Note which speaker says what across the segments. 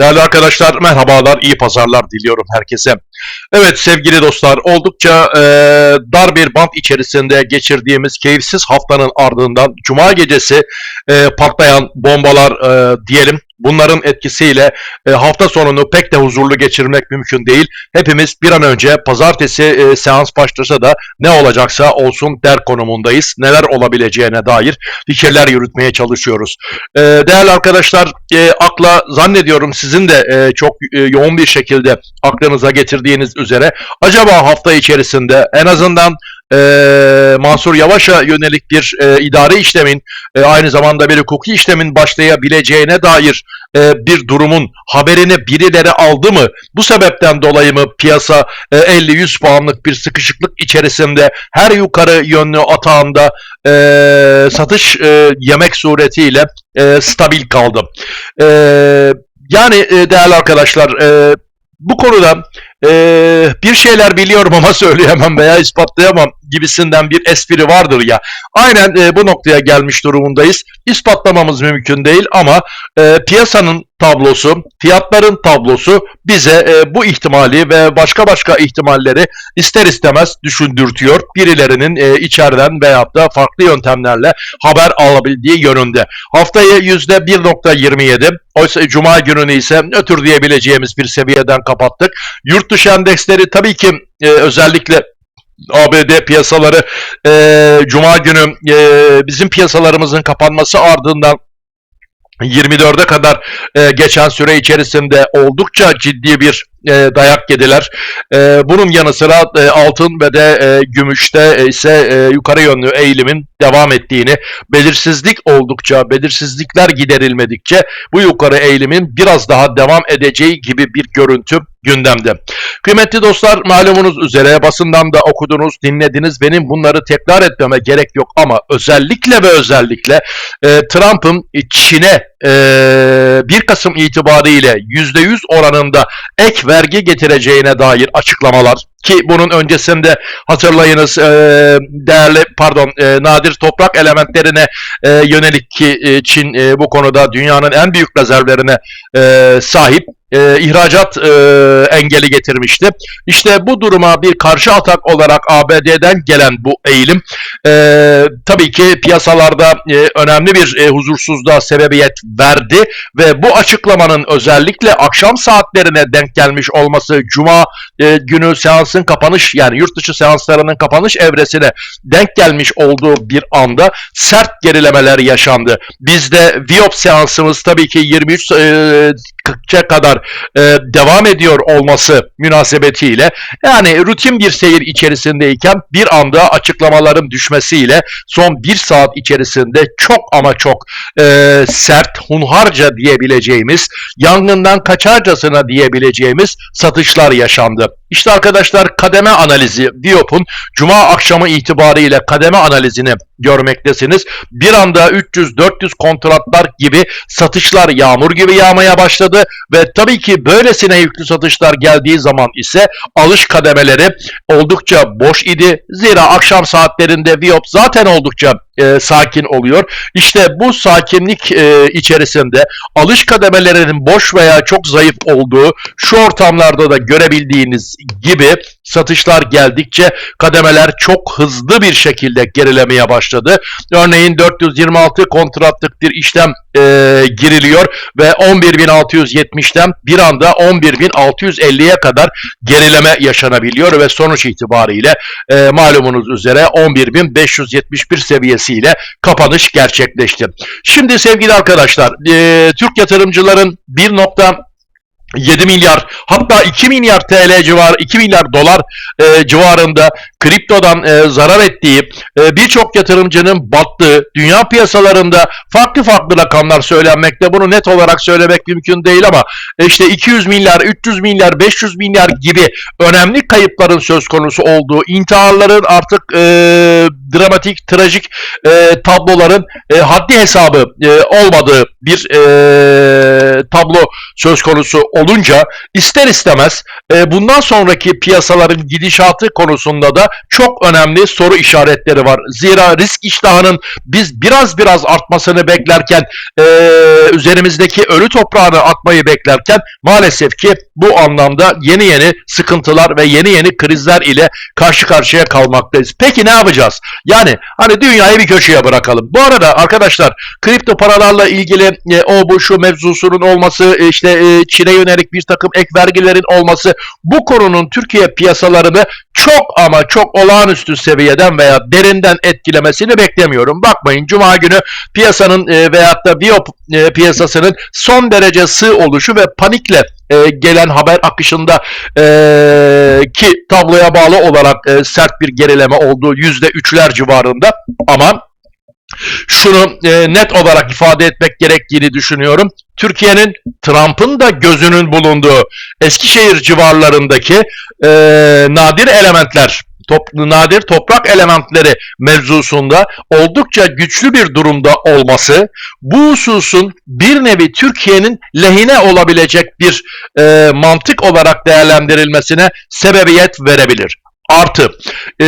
Speaker 1: Değerli arkadaşlar merhabalar, iyi pazarlar diliyorum herkese. Evet sevgili dostlar oldukça e, dar bir bant içerisinde geçirdiğimiz keyifsiz haftanın ardından Cuma gecesi e, patlayan bombalar e, diyelim. Bunların etkisiyle e, hafta sonunu pek de huzurlu geçirmek mümkün değil. Hepimiz bir an önce pazartesi e, seans başlasa da ne olacaksa olsun der konumundayız. Neler olabileceğine dair fikirler yürütmeye çalışıyoruz. E, değerli arkadaşlar e, akla zannediyorum sizin de e, çok e, yoğun bir şekilde aklınıza getirdiğiniz üzere acaba hafta içerisinde en azından e, Mansur Yavaş'a yönelik bir e, idari işlemin e, aynı zamanda bir hukuki işlemin başlayabileceğine dair e, bir durumun haberini birileri aldı mı? Bu sebepten dolayı mı piyasa e, 50-100 puanlık bir sıkışıklık içerisinde her yukarı yönlü atağında e, satış e, yemek suretiyle e, stabil kaldı? E, yani değerli arkadaşlar e, bu konuda e, bir şeyler biliyorum ama söyleyemem veya ispatlayamam gibisinden bir espri vardır ya. Aynen e, bu noktaya gelmiş durumundayız. İspatlamamız mümkün değil ama e, piyasanın tablosu, fiyatların tablosu bize e, bu ihtimali ve başka başka ihtimalleri ister istemez düşündürtüyor. Birilerinin e, içeriden veyahut da farklı yöntemlerle haber alabildiği yönünde. Haftayı %1.27, oysa Cuma gününü ise nötr diyebileceğimiz bir seviyeden kapattık. Yurt dışı endeksleri tabii ki e, özellikle ABD piyasaları e, Cuma günü e, bizim piyasalarımızın kapanması ardından 24'e kadar e, geçen süre içerisinde oldukça ciddi bir e, dayak yediler. E, bunun yanı sıra e, altın ve de e, gümüşte ise e, yukarı yönlü eğilimin devam ettiğini, belirsizlik oldukça, belirsizlikler giderilmedikçe bu yukarı eğilimin biraz daha devam edeceği gibi bir görüntü gündemde. Kıymetli dostlar malumunuz üzere basından da okudunuz, dinlediniz. Benim bunları tekrar etmeme gerek yok ama özellikle ve özellikle e, Trump'ın Çin'e e, 1 Kasım itibariyle %100 oranında ek vergi getireceğine dair açıklamalar ki bunun öncesinde hatırlayınız e, değerli pardon e, nadir toprak elementlerine e, yönelik ki e, Çin e, bu konuda dünyanın en büyük rezervlerine e, sahip e, ihracat e, engeli getirmişti. İşte bu duruma bir karşı atak olarak ABD'den gelen bu eğilim e, tabii ki piyasalarda e, önemli bir e, huzursuzluğa sebebiyet verdi ve bu açıklamanın özellikle akşam saatlerine denk gelmiş olması Cuma e, günü seansın kapanış yani yurt dışı seanslarının kapanış evresine denk gelmiş olduğu bir anda sert gerilemeler yaşandı. Bizde Viop seansımız tabii ki 23 e, 40'a kadar e, devam ediyor olması münasebetiyle yani rutin bir seyir içerisindeyken bir anda açıklamaların düşmesiyle son bir saat içerisinde çok ama çok e, sert, hunharca diyebileceğimiz, yangından kaçarcasına diyebileceğimiz satışlar yaşandı. İşte arkadaşlar kademe analizi Diop'un Cuma akşamı itibariyle kademe analizini görmektesiniz. Bir anda 300-400 kontratlar gibi satışlar yağmur gibi yağmaya başladı ve tabii ki böylesine yüklü satışlar geldiği zaman ise alış kademeleri oldukça boş idi. Zira akşam saatlerinde Viop zaten oldukça e, sakin oluyor. İşte bu sakinlik e, içerisinde alış kademelerinin boş veya çok zayıf olduğu şu ortamlarda da görebildiğiniz gibi satışlar geldikçe kademeler çok hızlı bir şekilde gerilemeye başladı. Örneğin 426 kontratlık bir işlem e, giriliyor ve 11.670'ten bir anda 11.650'ye kadar gerileme yaşanabiliyor ve sonuç itibariyle e, malumunuz üzere 11.571 seviyesiyle kapanış gerçekleşti. Şimdi sevgili arkadaşlar e, Türk yatırımcıların 1. 7 milyar hatta 2 milyar TL civar 2 milyar dolar e, civarında kriptodan e, zarar ettiği e, birçok yatırımcının battığı dünya piyasalarında farklı farklı rakamlar söylenmekte. Bunu net olarak söylemek mümkün değil ama e, işte 200 milyar, 300 milyar, 500 milyar gibi önemli kayıpların söz konusu olduğu, intiharların artık e, dramatik, trajik e, tabloların e, haddi hesabı e, olmadığı bir e, tablo söz konusu olunca ister istemez e, bundan sonraki piyasaların gidişatı konusunda da çok önemli soru işaretleri var. Zira risk iştahının biz biraz biraz artmasını beklerken e, üzerimizdeki ölü toprağını atmayı beklerken maalesef ki bu anlamda yeni yeni sıkıntılar ve yeni yeni krizler ile karşı karşıya kalmaktayız. Peki ne yapacağız? Yani hani dünyayı bir köşeye bırakalım. Bu arada arkadaşlar kripto paralarla ilgili e, o bu şu mevzusunun olması e, işte e, Çin'e yönelik bir takım ek vergilerin olması bu konunun Türkiye piyasalarını çok ama çok olağanüstü seviyeden veya derinden etkilemesini beklemiyorum. Bakmayın Cuma günü piyasanın e, veyahut da Biop e, piyasasının son derece sığ oluşu ve panikle e, gelen haber akışında e, ki tabloya bağlı olarak e, sert bir gerileme olduğu yüzde üçler civarında ama şunu e, net olarak ifade etmek gerektiğini düşünüyorum. Türkiye'nin Trump'ın da gözünün bulunduğu Eskişehir civarlarındaki e, nadir elementler top, nadir toprak elementleri mevzusunda oldukça güçlü bir durumda olması bu hususun bir nevi Türkiye'nin lehine olabilecek bir e, mantık olarak değerlendirilmesine sebebiyet verebilir. Artı e,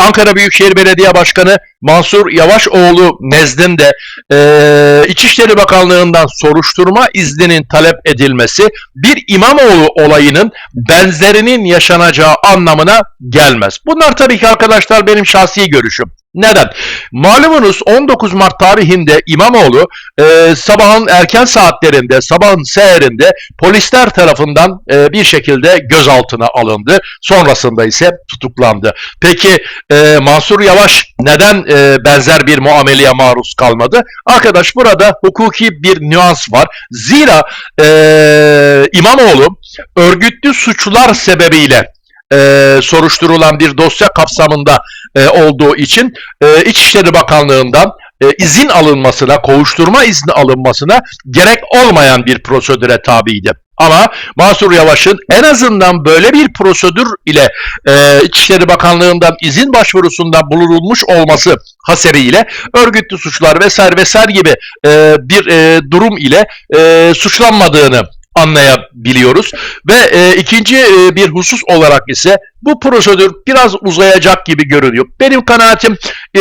Speaker 1: Ankara Büyükşehir Belediye Başkanı Mansur Yavaşoğlu nezdinde e, İçişleri Bakanlığı'ndan soruşturma izninin talep edilmesi bir İmamoğlu olayının benzerinin yaşanacağı anlamına gelmez. Bunlar tabii ki arkadaşlar benim şahsi görüşüm. Neden? Malumunuz 19 Mart tarihinde İmamoğlu e, sabahın erken saatlerinde, sabahın seherinde polisler tarafından e, bir şekilde gözaltına alındı. Sonrasında ise tutuklandı. Peki e, Mansur Yavaş neden e, benzer bir muameleye maruz kalmadı? Arkadaş burada hukuki bir nüans var. Zira e, İmamoğlu örgütlü suçlar sebebiyle e, soruşturulan bir dosya kapsamında e, olduğu için e, İçişleri Bakanlığı'ndan e, izin alınmasına, kovuşturma izni alınmasına gerek olmayan bir prosedüre tabiydi. Ama Mansur Yavaş'ın en azından böyle bir prosedür ile e, İçişleri Bakanlığı'ndan izin başvurusundan bulunulmuş olması haseriyle örgütlü suçlar vesaire vesaire gibi e, bir e, durum ile e, suçlanmadığını anlayabiliyoruz. Ve e, ikinci e, bir husus olarak ise bu prosedür biraz uzayacak gibi görünüyor. Benim kanaatim e,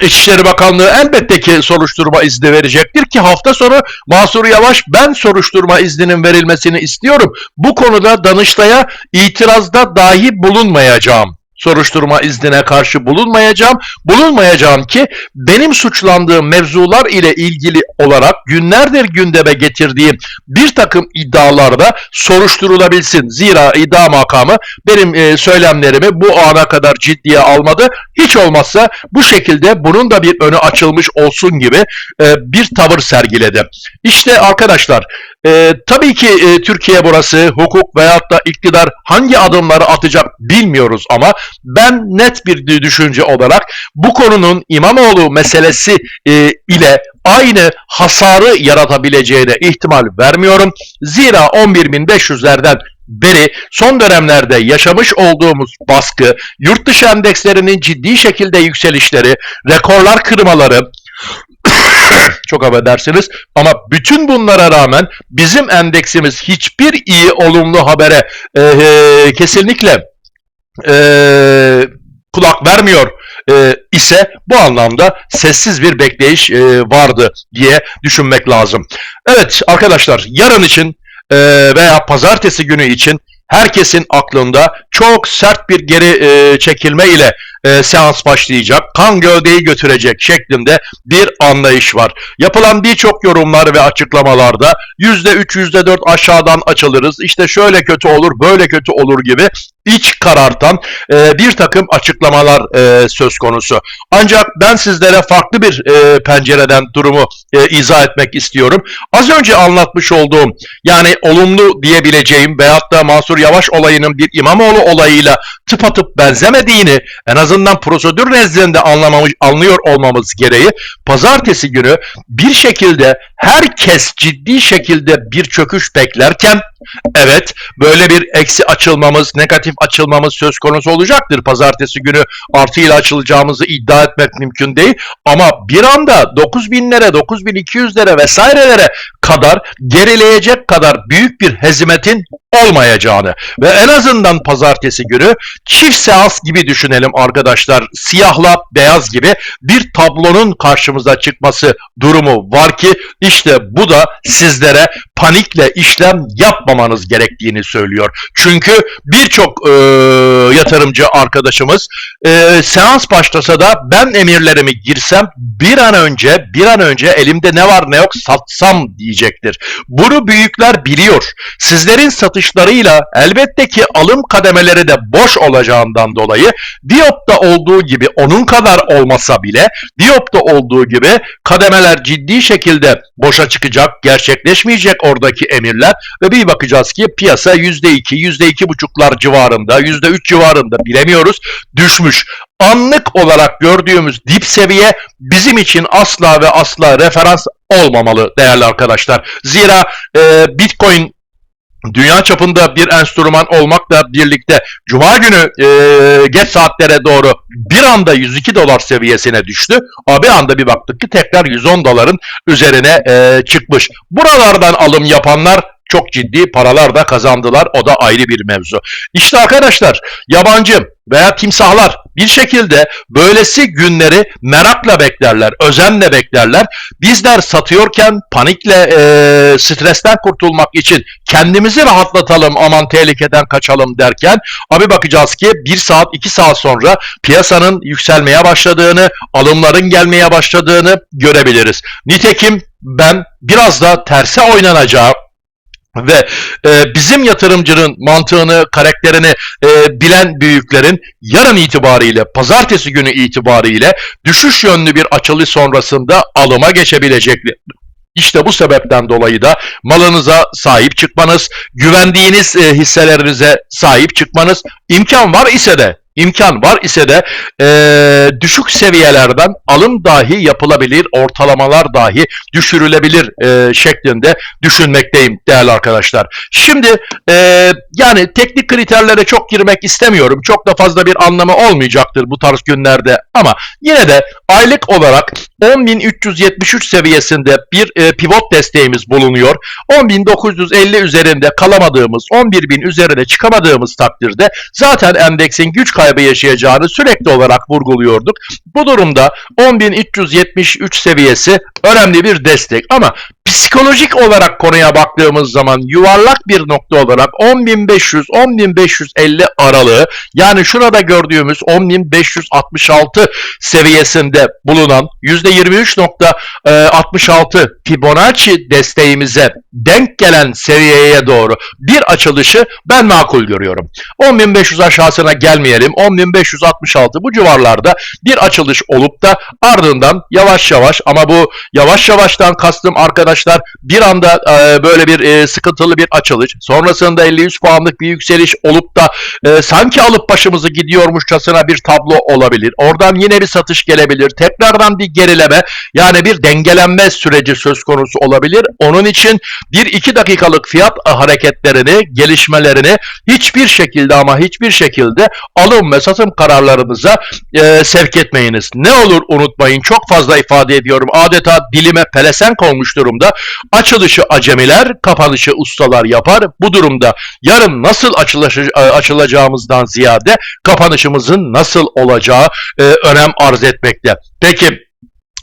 Speaker 1: İçişleri Bakanlığı elbette ki soruşturma izni verecektir ki hafta sonu Mansur Yavaş ben soruşturma izninin verilmesini istiyorum. Bu konuda Danıştay'a itirazda dahi bulunmayacağım soruşturma iznine karşı bulunmayacağım. Bulunmayacağım ki benim suçlandığım mevzular ile ilgili olarak günlerdir gündeme getirdiğim bir takım iddialarda soruşturulabilsin. Zira iddia makamı benim e, söylemlerimi bu ana kadar ciddiye almadı. Hiç olmazsa bu şekilde bunun da bir önü açılmış olsun gibi e, bir tavır sergiledi. İşte arkadaşlar e, tabii ki e, Türkiye burası hukuk veyahut da iktidar hangi adımları atacak bilmiyoruz ama ben net bir düşünce olarak bu konunun İmamoğlu meselesi e, ile aynı hasarı yaratabileceğine ihtimal vermiyorum. Zira 11.500'lerden beri son dönemlerde yaşamış olduğumuz baskı, yurt dışı endekslerinin ciddi şekilde yükselişleri, rekorlar kırmaları, çok affedersiniz ama bütün bunlara rağmen bizim endeksimiz hiçbir iyi olumlu habere e, e, kesinlikle e, kulak vermiyor e, ise bu anlamda sessiz bir bekleyiş e, vardı diye düşünmek lazım. Evet arkadaşlar yarın için e, veya pazartesi günü için herkesin aklında çok sert bir geri e, çekilme ile e, seans başlayacak, kan gövdeyi götürecek şeklinde bir anlayış var. Yapılan birçok yorumlar ve açıklamalarda %3, %4 aşağıdan açılırız, işte şöyle kötü olur, böyle kötü olur gibi iç karartan e, bir takım açıklamalar e, söz konusu. Ancak ben sizlere farklı bir e, pencereden durumu e, izah etmek istiyorum. Az önce anlatmış olduğum yani olumlu diyebileceğim veyahut da Mansur Yavaş olayının bir İmamoğlu olayıyla tıpatıp benzemediğini en azından prosedür nezdinde anlamamış, anlıyor olmamız gereği pazartesi günü bir şekilde herkes ciddi şekilde bir çöküş beklerken evet böyle bir eksi açılmamız, negatif açılmamız söz konusu olacaktır. Pazartesi günü artıyla açılacağımızı iddia etmek mümkün değil ama bir anda 9000'lere, 9200'lere vesairelere kadar gerileyecek kadar büyük bir hezimetin olmayacağını ve en azından pazartesi günü çift seans gibi düşünelim arkadaşlar. Siyahla beyaz gibi bir tablonun karşımıza çıkması durumu var ki işte bu da sizlere panikle işlem yapmamanız gerektiğini söylüyor. Çünkü birçok e, yatırımcı arkadaşımız e, seans başlasa da ben emirlerimi girsem bir an önce bir an önce elimde ne var ne yok satsam diyecektir. Bunu büyükler biliyor. Sizlerin satışlarıyla elbette ki alım kademeleri de boş olacağından dolayı Diop'ta olduğu gibi onun kadar olmasa bile Diop'ta olduğu gibi kademeler ciddi şekilde boşa çıkacak, gerçekleşmeyecek oradaki emirler ve bir bakacağız ki piyasa %2, %2,5'lar civarında, %3 civarında bilemiyoruz düşmüş. Anlık olarak gördüğümüz dip seviye bizim için asla ve asla referans olmamalı değerli arkadaşlar. Zira e, Bitcoin dünya çapında bir enstrüman olmakla birlikte Cuma günü e, geç saatlere doğru bir anda 102 dolar seviyesine düştü. Ama bir anda bir baktık ki tekrar 110 doların üzerine e, çıkmış. Buralardan alım yapanlar çok ciddi paralar da kazandılar. O da ayrı bir mevzu. İşte arkadaşlar yabancı veya timsahlar bir şekilde böylesi günleri merakla beklerler, özenle beklerler. Bizler satıyorken panikle, e, stresten kurtulmak için kendimizi rahatlatalım, aman tehlikeden kaçalım derken abi bakacağız ki bir saat, iki saat sonra piyasanın yükselmeye başladığını, alımların gelmeye başladığını görebiliriz. Nitekim ben biraz da terse oynanacağı ve e, bizim yatırımcının mantığını, karakterini e, bilen büyüklerin yarın itibariyle, pazartesi günü itibariyle düşüş yönlü bir açılış sonrasında alıma geçebilecekleri. İşte bu sebepten dolayı da malınıza sahip çıkmanız, güvendiğiniz e, hisselerinize sahip çıkmanız imkan var ise de imkan var ise de e, düşük seviyelerden alım dahi yapılabilir, ortalamalar dahi düşürülebilir e, şeklinde düşünmekteyim değerli arkadaşlar. Şimdi e, yani teknik kriterlere çok girmek istemiyorum. Çok da fazla bir anlamı olmayacaktır bu tarz günlerde ama yine de aylık olarak 10.373 seviyesinde bir e, pivot desteğimiz bulunuyor. 10.950 üzerinde kalamadığımız, 11.000 üzerine çıkamadığımız takdirde zaten endeksin güç kaybı yaşayacağını sürekli olarak vurguluyorduk. Bu durumda 10.373 seviyesi önemli bir destek ama psikolojik olarak konuya baktığımız zaman yuvarlak bir nokta olarak 10.500-10.550 aralığı yani şurada gördüğümüz 10.566 seviyesinde bulunan %23.66 Fibonacci desteğimize denk gelen seviyeye doğru bir açılışı ben makul görüyorum. 10.500 aşağısına gelmeyelim. 10.566 bu civarlarda bir açılış olup da ardından yavaş yavaş ama bu yavaş yavaştan kastım arkadaşlar bir anda e, böyle bir e, sıkıntılı bir açılış sonrasında 53 puanlık bir yükseliş olup da e, sanki alıp başımızı gidiyormuşçasına bir tablo olabilir. Oradan yine bir satış gelebilir. Tekrardan bir gerileme yani bir dengelenme süreci söz konusu olabilir. Onun için 1-2 dakikalık fiyat hareketlerini, gelişmelerini hiçbir şekilde ama hiçbir şekilde alım ve satım kararlarınıza e, sevk etmeyiniz. Ne olur unutmayın çok fazla ifade ediyorum. Adeta dilime pelesenk olmuş durumda. Açılışı acemiler, kapanışı ustalar yapar. Bu durumda yarın nasıl açılışı, açılacağımızdan ziyade kapanışımızın nasıl olacağı e, önem arz etmekte. Peki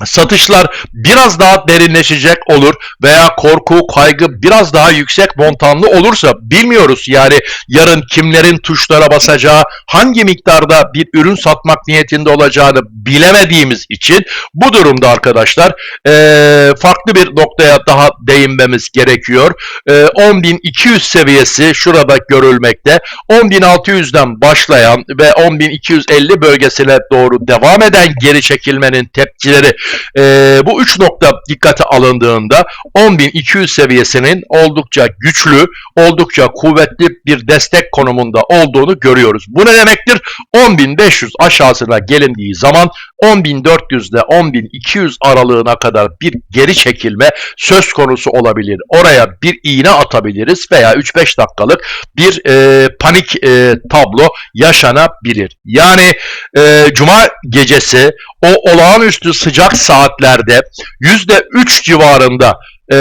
Speaker 1: satışlar biraz daha derinleşecek olur veya korku, kaygı biraz daha yüksek montanlı olursa bilmiyoruz. Yani yarın kimlerin tuşlara basacağı, hangi miktarda bir ürün satmak niyetinde olacağını bilemediğimiz için bu durumda arkadaşlar ee, farklı bir noktaya daha değinmemiz gerekiyor. E, 10.200 seviyesi şurada görülmekte. 10.600'den başlayan ve 10.250 bölgesine doğru devam eden geri çekilmenin tepkileri e, bu üç nokta dikkate alındığında 10.200 seviyesinin oldukça güçlü, oldukça kuvvetli bir destek konumunda olduğunu görüyoruz. Bu ne demektir? 10.500 aşağısına gelindiği zaman 10.400 ile 10.200 aralığına kadar bir geri çekilme söz konusu olabilir. Oraya bir iğne atabiliriz veya 3-5 dakikalık bir e, panik e, tablo yaşanabilir. Yani e, cuma gecesi o olağanüstü sıcak saatlerde %3 civarında e,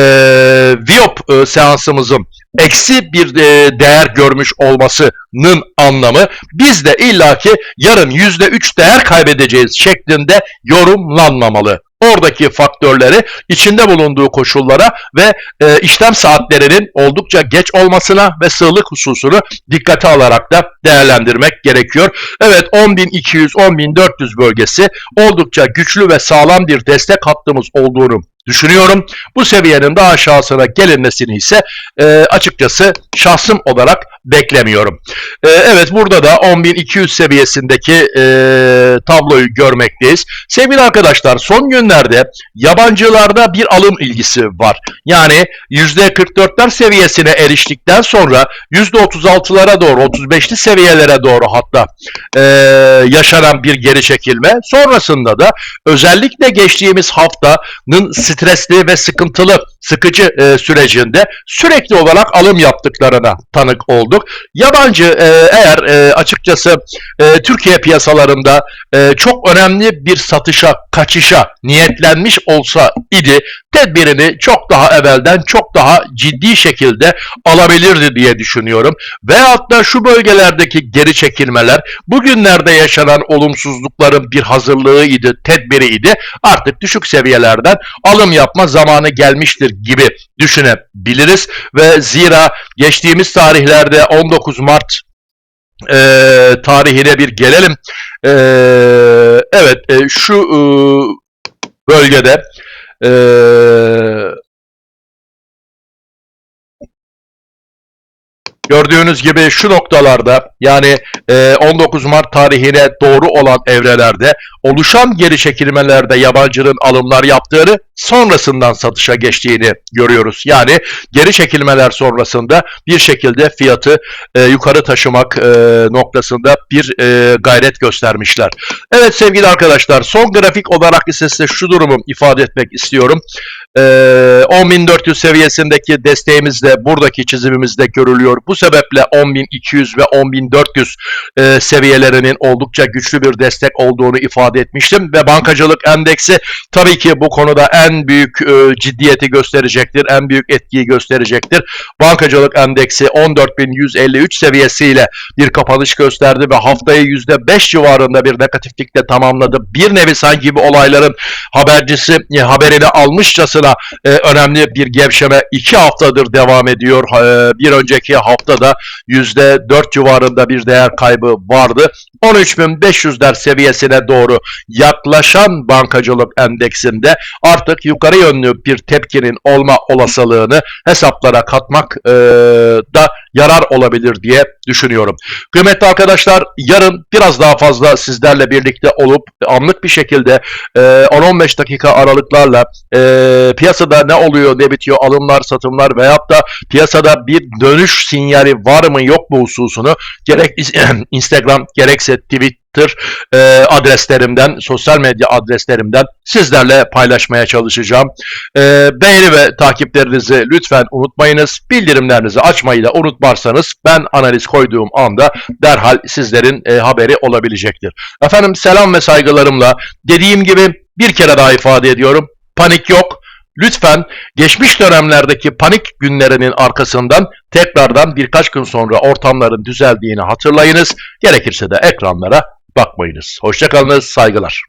Speaker 1: Viop e, seansımızın eksi bir e, değer görmüş olmasının anlamı biz de illaki yarın yüzde üç değer kaybedeceğiz şeklinde yorumlanmamalı. Oradaki faktörleri içinde bulunduğu koşullara ve e, işlem saatlerinin oldukça geç olmasına ve sığlık hususunu dikkate alarak da değerlendirmek gerekiyor. Evet 10.200-10.400 bölgesi oldukça güçlü ve sağlam bir destek hattımız olduğunu düşünüyorum. Bu seviyenin daha aşağısına gelinmesini ise e, açıkçası şahsım olarak beklemiyorum. E, evet burada da 10.200 seviyesindeki e, tabloyu görmekteyiz. Sevgili arkadaşlar son günlerde yabancılarda bir alım ilgisi var. Yani %44'ler seviyesine eriştikten sonra %36'lara doğru 35'li seviyelere doğru hatta e, yaşanan bir geri çekilme. Sonrasında da özellikle geçtiğimiz haftanın stresli ve sıkıntılı sıkıcı e, sürecinde sürekli olarak alım yaptıklarına tanık olduk. Yabancı e, eğer e, açıkçası e, Türkiye piyasalarında çok önemli bir satışa, kaçışa niyetlenmiş olsa idi tedbirini çok daha evvelden çok daha ciddi şekilde alabilirdi diye düşünüyorum. Veyahut da şu bölgelerdeki geri çekilmeler bugünlerde yaşanan olumsuzlukların bir hazırlığıydı, tedbiriydi. Artık düşük seviyelerden alım yapma zamanı gelmiştir gibi düşünebiliriz ve zira geçtiğimiz tarihlerde 19 Mart e, tarihine bir gelelim. E, evet e, şu e, bölgede e, Gördüğünüz gibi şu noktalarda yani e, 19 Mart tarihine doğru olan evrelerde oluşan geri çekilmelerde yabancının alımlar yaptığını sonrasından satışa geçtiğini görüyoruz. Yani geri çekilmeler sonrasında bir şekilde fiyatı e, yukarı taşımak e, noktasında bir e, gayret göstermişler. Evet sevgili arkadaşlar son grafik olarak ise size şu durumu ifade etmek istiyorum. E, 10.400 seviyesindeki desteğimiz de buradaki çizimimizde görülüyor. Bu sebeple 10.200 ve 10.400 e, seviyelerinin oldukça güçlü bir destek olduğunu ifade etmiştim ve bankacılık endeksi tabii ki bu konuda en büyük e, ciddiyeti gösterecektir, en büyük etkiyi gösterecektir. Bankacılık endeksi 14.153 seviyesiyle bir kapanış gösterdi ve haftayı %5 civarında bir negatiflikle tamamladı. Bir nevi sanki bu olayların habercisi e, haberini almışçasına e, önemli bir gevşeme 2 haftadır devam ediyor. E, bir önceki haftada %4 civarında bir değer kaybı vardı. 13.500'ler seviyesine doğru yaklaşan bankacılık endeksinde artık yukarı yönlü bir tepkinin olma olasılığını hesaplara katmak e, da yarar olabilir diye düşünüyorum. Kıymetli arkadaşlar yarın biraz daha fazla sizlerle birlikte olup anlık bir şekilde e, 10-15 dakika aralıklarla e, piyasada ne oluyor ne bitiyor alımlar satımlar veyahut da piyasada bir dönüş sinyali var mı yok mu hususunu gerek Instagram gerekse Twitter e, adreslerimden, sosyal medya adreslerimden sizlerle paylaşmaya çalışacağım. E, beğeni ve takiplerinizi lütfen unutmayınız. Bildirimlerinizi açmayı da unutmazsanız ben analiz koyduğum anda derhal sizlerin e, haberi olabilecektir. Efendim selam ve saygılarımla dediğim gibi bir kere daha ifade ediyorum. Panik yok. Lütfen geçmiş dönemlerdeki panik günlerinin arkasından tekrardan birkaç gün sonra ortamların düzeldiğini hatırlayınız. Gerekirse de ekranlara bakmayınız. Hoşçakalınız, saygılar.